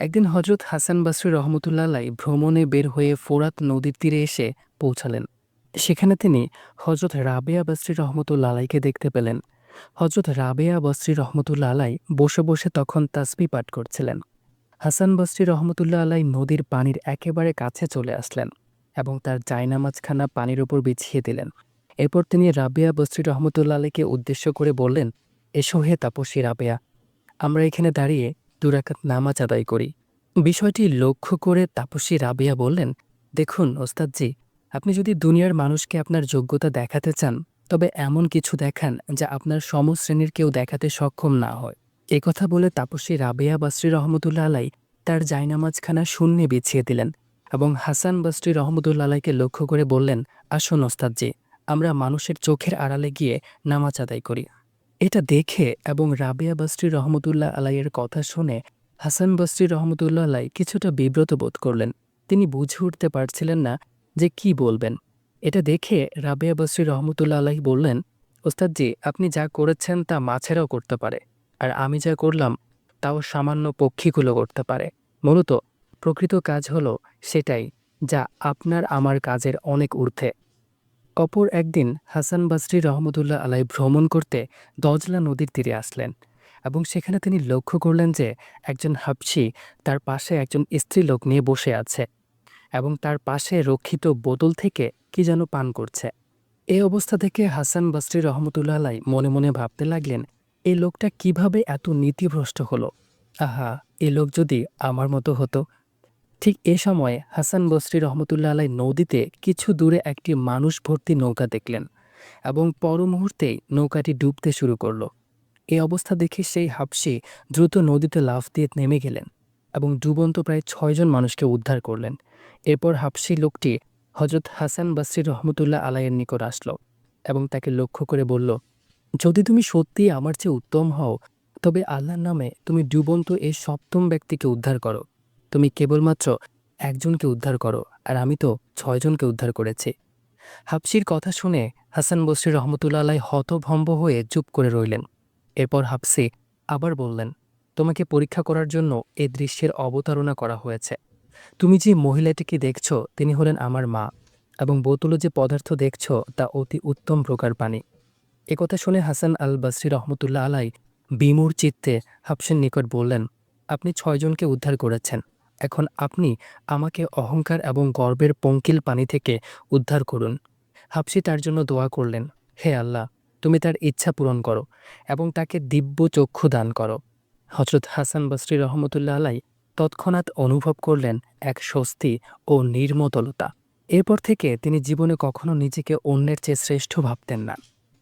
একদিন হজরত হাসান বাসরি রহমতুল্লাহ ভ্রমণে বের হয়ে ফোরাত নদীর তীরে এসে পৌঁছালেন। সেখানে তিনি হজরত রাবেয়া বাসরি রহমতুল্লা আলাইকে দেখতে পেলেন। হজরত রাবেয়া বসরি রহমতুল্লা আলাই বসে বসে তখন তাসবি পাঠ করছিলেন। হাসান বসরি রহমতুল্লাহ আলাই নদীর পানির একেবারে কাছে চলে আসলেন এবং তার জায়নামাজখানা পানির উপর বিছিয়ে দিলেন। এরপর তিনি রাবেয়া বসরি রহমতুল্লা আলাইকে উদ্দেশ্য করে বললেন, এসো হে তাপসী রাবেয়া, আমরা এখানে দাঁড়িয়ে দুরাকাত নামাজ আদায় করি। বিষয়টি লক্ষ্য করে তাপসী রাবিয়া বললেন, দেখুন, ওস্তাদজি, আপনি যদি দুনিয়ার মানুষকে আপনার যোগ্যতা দেখাতে চান, তবে এমন কিছু দেখান যা আপনার সমশ্রেণীর কেউ দেখাতে সক্ষম না হয়। কথা বলে তাপসী রাবেয়া বাসরি রহমতুল্লা আলাই তার জায়নামাজখানা শূন্যে বিছিয়ে দিলেন এবং হাসান বাসরি রহমতুল্লা আলাইকে লক্ষ্য করে বললেন, আসুন, ওস্তাদজি, আমরা মানুষের চোখের আড়ালে গিয়ে নামাজ আদায় করি। এটা দেখে এবং রাবিয়া বাসরি রহমতুল্লাহ আলাইয়ের কথা শুনে হাসান বাসরি রহমতুল্লাহ আলাই কিছুটা বিব্রত বোধ করলেন। তিনি বুঝে উঠতে পারছিলেন না যে কি বলবেন। এটা দেখে রাবিয়া বসরি রহমতুল্লা আলাহি বললেন, ওস্তাদজি, আপনি যা করেছেন তা মাছেরাও করতে পারে। আর আমি যা করলাম, তাও সামান্য পক্ষীগুলো করতে পারে। মূলত প্রকৃত কাজ হলো সেটাই যা আপনার আমার কাজের অনেক ঊর্ধ্বে। অপর একদিন হাসান বাসরি রহমতুল্লাহ আলাই ভ্রমণ করতে দজলা নদীর তীরে আসলেন এবং সেখানে তিনি লক্ষ্য করলেন যে একজন হাবসি তার পাশে একজন স্ত্রীলোক নিয়ে বসে আছে এবং তার পাশে রক্ষিত বোতল থেকে কি যেন পান করছে। এ অবস্থা থেকে হাসান বাসরি রহমতুল্লাহ আলাই মনে মনে ভাবতে লাগলেন এই লোকটা কীভাবে এত নীতিভ্রষ্ট হলো? আহা, এ লোক যদি আমার মতো হতো ঠিক এ সময় হাসান বসরি রহমতুল্লাহ আলাই নদীতে কিছু দূরে একটি মানুষ ভর্তি নৌকা দেখলেন এবং পর মুহূর্তেই নৌকাটি ডুবতে শুরু করল। এই অবস্থা দেখে সেই হাবসি দ্রুত নদীতে লাফ দিয়ে নেমে গেলেন এবং ডুবন্ত প্রায় ছয়জন মানুষকে উদ্ধার করলেন। এরপর হাবসি লোকটি হজরত হাসান বাসরি রহমতুল্লাহ আলাইয়ের নিকট আসলো এবং তাকে লক্ষ্য করে বলল, যদি তুমি সত্যি আমার চেয়ে উত্তম হও, তবে আল্লাহর নামে তুমি ডুবন্ত এই সপ্তম ব্যক্তিকে উদ্ধার করো। তুমি কেবলমাত্র একজনকে উদ্ধার করো, আর আমি তো ছয়জনকে উদ্ধার করেছি। হাফসির কথা শুনে হাসান বসরি রহমতুল্লা আলাই হতভম্ব হয়ে চুপ করে রইলেন। এরপর হাবসি আবার বললেন, তোমাকে পরীক্ষা করার জন্য এ দৃশ্যের অবতারণা করা হয়েছে। তুমি যে মহিলাটিকে দেখছ, তিনি হলেন আমার মা, এবং বোতলে যে পদার্থ দেখছ, তা অতি উত্তম প্রকার পানি। একথা শুনে হাসান আল বাসরি রহমতুল্লাহ আলাই বিমূর চিত্তে হাফসের নিকট বললেন, আপনি ছয়জনকে উদ্ধার করেছেন। এখন আপনি আমাকে অহংকার এবং গর্বের পঙ্কিল পানি থেকে উদ্ধার করুন। হাফসি তার জন্য দোয়া করলেন, হে আল্লাহ, তুমি তার ইচ্ছা পূরণ করো এবং তাকে দিব্য চক্ষু দান করো। হজরত হাসান বসরি রহমতুল্লাহ আলাই তৎক্ষণাৎ অনুভব করলেন এক স্বস্তি ও নির্মতলতা। এরপর থেকে তিনি জীবনে কখনো নিজেকে অন্যের চেয়ে শ্রেষ্ঠ ভাবতেন না,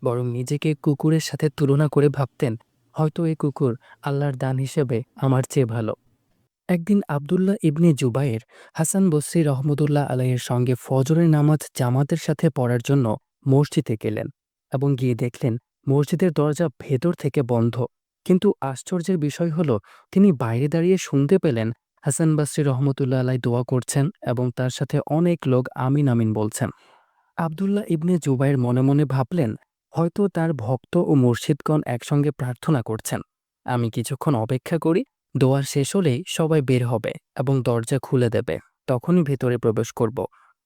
বরং নিজেকে কুকুরের সাথে তুলনা করে ভাবতেন, হয়তো এই কুকুর আল্লাহর দান হিসেবে আমার চেয়ে ভালো। একদিন আবদুল্লাহ ইবনে জুবাইর হাসান বসরি রহমদুল্লাহ আলাইয়ের সঙ্গে ফজরের নামাজ জামাতের সাথে পড়ার জন্য মসজিদে গেলেন এবং গিয়ে দেখলেন মসজিদের দরজা ভেতর থেকে বন্ধ। কিন্তু আশ্চর্যের বিষয় হলো, তিনি বাইরে দাঁড়িয়ে শুনতে পেলেন হাসান বাসরি রহমতুল্লাহ আলাই দোয়া করছেন এবং তার সাথে অনেক লোক আমিন আমিন বলছেন। আবদুল্লাহ ইবনে জুবাইর মনে মনে ভাবলেন, হয়তো তার ভক্ত ও মসজিদগণ একসঙ্গে প্রার্থনা করছেন। আমি কিছুক্ষণ অপেক্ষা করি দোয়ার শেষ হলেই সবাই বের হবে এবং দরজা খুলে দেবে, তখনই ভেতরে প্রবেশ করব।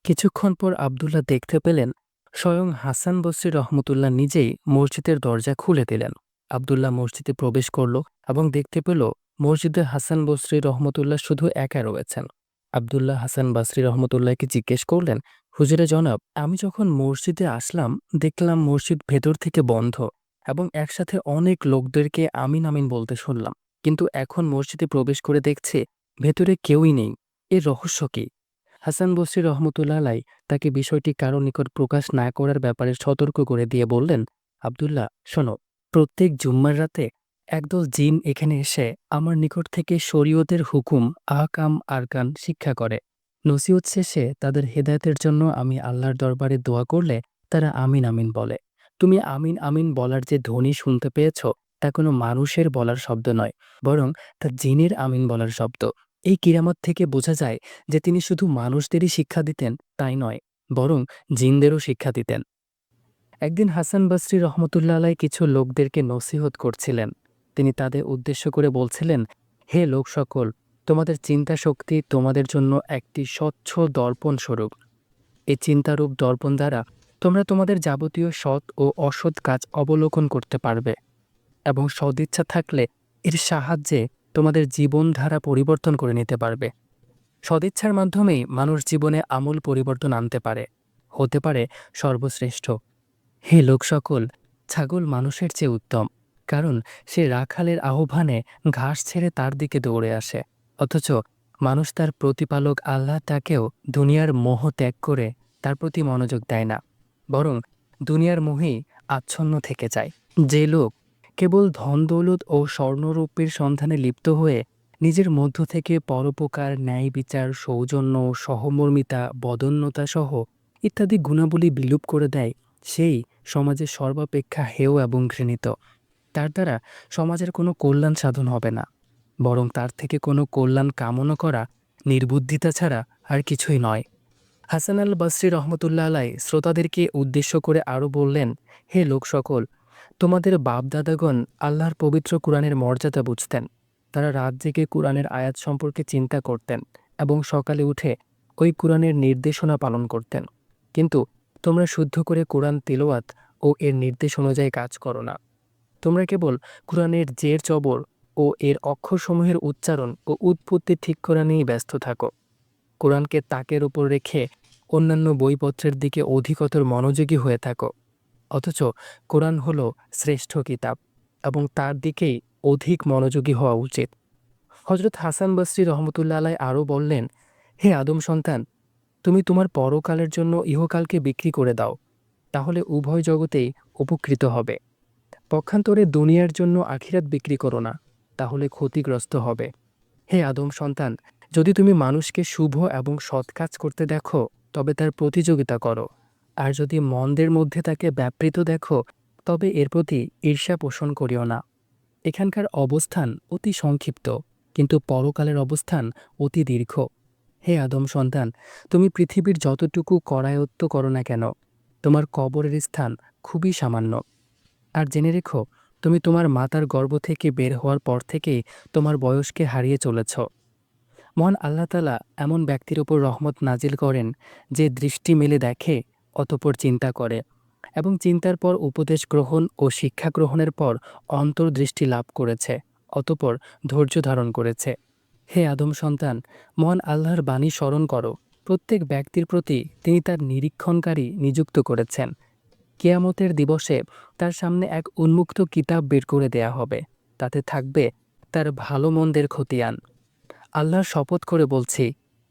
কিছুক্ষণ পর আবদুল্লাহ দেখতে পেলেন স্বয়ং হাসান বসরি রহমতুল্লাহ নিজেই মসজিদের দরজা খুলে দিলেন। আবদুল্লাহ মসজিদে প্রবেশ করল এবং দেখতে পেল মসজিদে হাসান বসরি রহমতুল্লাহ শুধু একা রয়েছেন। আবদুল্লাহ হাসান বাসরি রহমতুল্লাহকে জিজ্ঞেস করলেন, হুজুরে জনাব, আমি যখন মসজিদে আসলাম, দেখলাম মসজিদ ভেতর থেকে বন্ধ এবং একসাথে অনেক লোকদেরকে আমিন আমিন বলতে শুনলাম। কিন্তু এখন মসজিদে প্রবেশ করে দেখছে ভেতরে কেউই নেই। এর রহস্য কি? হাসান বসরি রহমতুল্লাহ তাকে বিষয়টি কারও নিকট প্রকাশ না করার ব্যাপারে সতর্ক করে দিয়ে বললেন, আবদুল্লাহ, শোনো, প্রত্যেক জুম্মার রাতে একদল জিন এখানে এসে আমার নিকট থেকে শরীয়তের হুকুম, আহকাম, আরকান শিক্ষা করে। নসিহত শেষে তাদের হেদায়তের জন্য আমি আল্লাহর দরবারে দোয়া করলে তারা আমিন আমিন বলে। তুমি আমিন আমিন বলার যে ধ্বনি শুনতে পেয়েছ তা কোনো মানুষের বলার শব্দ নয়, বরং তা জিনের আমিন বলার শব্দ। এই কিরামত থেকে বোঝা যায় যে তিনি শুধু মানুষদেরই শিক্ষা দিতেন, তাই নয়, বরং জিনদেরও শিক্ষা দিতেন। একদিন হাসান বাসরি রহমতুল্লাহ আলাই কিছু লোকদেরকে নসিহত করছিলেন। তিনি তাদের উদ্দেশ্য করে বলছিলেন, হে লোক সকল, তোমাদের চিন্তা শক্তি তোমাদের জন্য একটি স্বচ্ছ দর্পণ স্বরূপ। এই চিন্তারূপ দর্পণ দ্বারা তোমরা তোমাদের যাবতীয় সৎ ও অসৎ কাজ অবলোকন করতে পারবে। এবং সদিচ্ছা থাকলে এর সাহায্যে তোমাদের জীবনধারা পরিবর্তন করে নিতে পারবে। সদিচ্ছার মাধ্যমেই মানুষ জীবনে আমূল পরিবর্তন আনতে পারে। হতে পারে সর্বশ্রেষ্ঠ। হে লোক সকল ছাগল মানুষের চেয়ে উত্তম, কারণ সে রাখালের আহ্বানে ঘাস ছেড়ে তার দিকে দৌড়ে আসে। অথচ মানুষ তার প্রতিপালক আল্লাহ তাকেও দুনিয়ার মোহ ত্যাগ করে তার প্রতি মনোযোগ দেয় না, বরং দুনিয়ার মোহেই আচ্ছন্ন থেকে যায়। যে লোক কেবল ধন দৌলত ও স্বর্ণরূপের সন্ধানে লিপ্ত হয়ে নিজের মধ্য থেকে পরোপকার ন্যায় বিচার সৌজন্য, সহমর্মিতা বদন্যতা সহ ইত্যাদি গুণাবলী বিলুপ করে দেয়, সেই সমাজের সর্বাপেক্ষা হেয় এবং ঘৃণিত। তার দ্বারা সমাজের কোনো কল্যাণ সাধন হবে না, বরং তার থেকে কোনো কল্যাণ কামনা করা নির্বুদ্ধিতা ছাড়া আর কিছুই নয়। হাসান আল বসরি রহমতুল্লাহ আলাই শ্রোতাদেরকে উদ্দেশ্য করে আরও বললেন, হে লোক সকল তোমাদের বাপদাদাগণ আল্লাহর পবিত্র কোরআনের মর্যাদা বুঝতেন। তারা রাত জেগে কোরআনের আয়াত সম্পর্কে চিন্তা করতেন এবং সকালে উঠে ওই কোরআনের নির্দেশনা পালন করতেন। কিন্তু তোমরা শুদ্ধ করে কোরআন তিলোয়াত ও এর নির্দেশ অনুযায়ী কাজ করো না। তোমরা কেবল কোরআনের জের চবর ও এর অক্ষরসমূহের উচ্চারণ ও উৎপত্তি ঠিক করা নিয়েই ব্যস্ত থাকো। কোরআনকে তাকের উপর রেখে অন্যান্য বইপত্রের দিকে অধিকতর মনোযোগী হয়ে থাকো। অথচ কোরআন হল শ্রেষ্ঠ কিতাব এবং তার দিকেই অধিক মনোযোগী হওয়া উচিত। হজরত হাসান বসরি রহমতুল্লা আলাই আরও বললেন, হে আদম সন্তান, তুমি তোমার পরকালের জন্য ইহকালকে বিক্রি করে দাও, তাহলে উভয় জগতেই উপকৃত হবে। পক্ষান্তরে দুনিয়ার জন্য আখিরাত বিক্রি করো না, তাহলে ক্ষতিগ্রস্ত হবে। হে আদম সন্তান, যদি তুমি মানুষকে শুভ এবং সৎ কাজ করতে দেখো, তবে তার প্রতিযোগিতা করো। আর যদি মন্দের মধ্যে তাকে ব্যাপৃত দেখো, তবে এর প্রতি ঈর্ষা পোষণ করিও না। এখানকার অবস্থান অতি সংক্ষিপ্ত, কিন্তু পরকালের অবস্থান অতি দীর্ঘ। হে আদম সন্তান, তুমি পৃথিবীর যতটুকু করায়ত্ত করো না কেন, তোমার কবরের স্থান খুবই সামান্য। আর জেনে রেখো, তুমি তোমার মাতার গর্ভ থেকে বের হওয়ার পর থেকেই তোমার বয়সকে হারিয়ে চলেছ। মহান আল্লাহতালা এমন ব্যক্তির ওপর রহমত নাজিল করেন যে দৃষ্টি মেলে দেখে অতপর চিন্তা করে এবং চিন্তার পর উপদেশ গ্রহণ ও শিক্ষা গ্রহণের পর অন্তর্দৃষ্টি লাভ করেছে, অতপর ধৈর্য ধারণ করেছে। হে আদম সন্তান, মহান আল্লাহর বাণী স্মরণ করো। প্রত্যেক ব্যক্তির প্রতি তিনি তার নিরীক্ষণকারী নিযুক্ত করেছেন। কেয়ামতের দিবসে তার সামনে এক উন্মুক্ত কিতাব বের করে দেয়া হবে। তাতে থাকবে তার ভালো মন্দের খতিয়ান। আল্লাহর শপথ করে বলছি,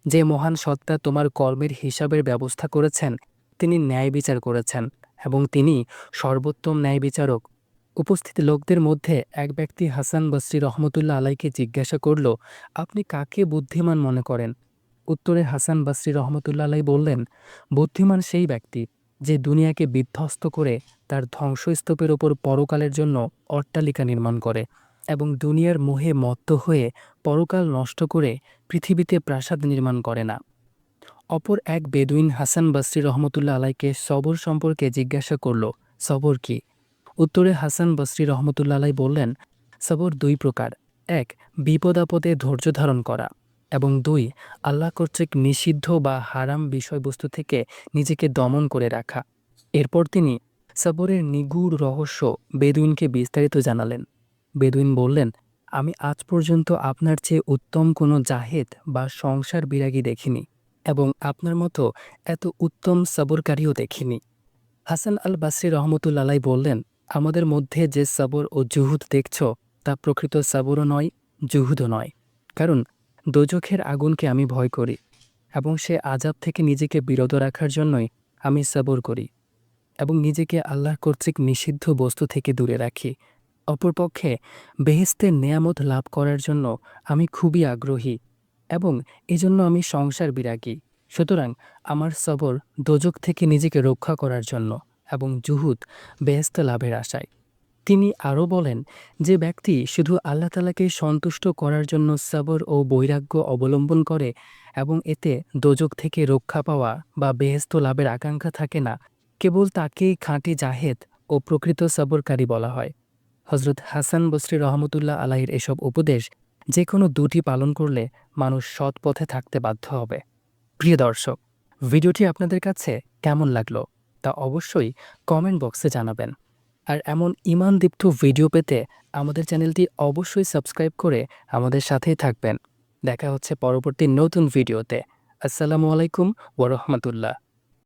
যে মহান সত্তা তোমার কর্মের হিসাবের ব্যবস্থা করেছেন তিনি ন্যায় বিচার করেছেন এবং তিনি সর্বোত্তম ন্যায় বিচারক। উপস্থিত লোকদের মধ্যে এক ব্যক্তি হাসান বসরি রহমতুল্লাহ আলাইকে জিজ্ঞাসা করল, আপনি কাকে বুদ্ধিমান মনে করেন? উত্তরে হাসান বসরি রহমতুল্লা আলাই বললেন, বুদ্ধিমান সেই ব্যক্তি যে দুনিয়াকে বিধ্বস্ত করে তার ধ্বংসস্তূপের ওপর পরকালের জন্য অট্টালিকা নির্মাণ করে এবং দুনিয়ার মোহে মত্ত হয়ে পরকাল নষ্ট করে পৃথিবীতে প্রাসাদ নির্মাণ করে না। অপর এক বেদুইন হাসান বসরি রহমতুল্লা আলাইকে সবর সম্পর্কে জিজ্ঞাসা করল, সবর কি? উত্তরে হাসান বসরি রহমতুল্লা আলাই বললেন, সবর দুই প্রকার। এক, বিপদ আপদে ধৈর্য ধারণ করা এবং দুই, আল্লাহ কর্তৃক নিষিদ্ধ বা হারাম বিষয়বস্তু থেকে নিজেকে দমন করে রাখা। এরপর তিনি সবরের নিগুড় রহস্য বেদুইনকে বিস্তারিত জানালেন। বেদুইন বললেন, আমি আজ পর্যন্ত আপনার চেয়ে উত্তম কোনো জাহেদ বা সংসার বিরাগী দেখিনি। এবং আপনার মতো এত উত্তম সবরকারীও দেখিনি। হাসান আল বাসরি রহমতুল্লাহ বললেন, আমাদের মধ্যে যে সবর ও জুহুদ দেখছ, তা প্রকৃত সবরও নয়, জুহুদও নয়। কারণ দোজখের আগুনকে আমি ভয় করি এবং সে আজাব থেকে নিজেকে বিরত রাখার জন্যই আমি সবর করি এবং নিজেকে আল্লাহ কর্তৃক নিষিদ্ধ বস্তু থেকে দূরে রাখি। অপরপক্ষে বেহেস্তের নেয়ামত লাভ করার জন্য আমি খুবই আগ্রহী এবং এজন্য আমি সংসার বিরাগী। সুতরাং আমার সবর দোজক থেকে নিজেকে রক্ষা করার জন্য এবং জুহুদ বেহেস্ত লাভের আশায়। তিনি আরও বলেন যে ব্যক্তি শুধু আল্লাহ তালাকে সন্তুষ্ট করার জন্য সবর ও বৈরাগ্য অবলম্বন করে এবং এতে দোজক থেকে রক্ষা পাওয়া বা বেহেস্ত লাভের আকাঙ্ক্ষা থাকে না, কেবল তাকেই খাঁটি জাহেদ ও প্রকৃত সবরকারী বলা হয়। হজরত হাসান বসরি রহমতুল্লাহ আলাহির এসব উপদেশ যে কোনো দুটি পালন করলে মানুষ সৎ পথে থাকতে বাধ্য হবে। প্রিয় দর্শক, ভিডিওটি আপনাদের কাছে কেমন লাগল তা অবশ্যই কমেন্ট বক্সে জানাবেন। আর এমন ইমানদীপ্ত ভিডিও পেতে আমাদের চ্যানেলটি অবশ্যই সাবস্ক্রাইব করে আমাদের সাথেই থাকবেন। দেখা হচ্ছে পরবর্তী নতুন ভিডিওতে। আসসালামু আলাইকুম ওরহমতুল্লাহ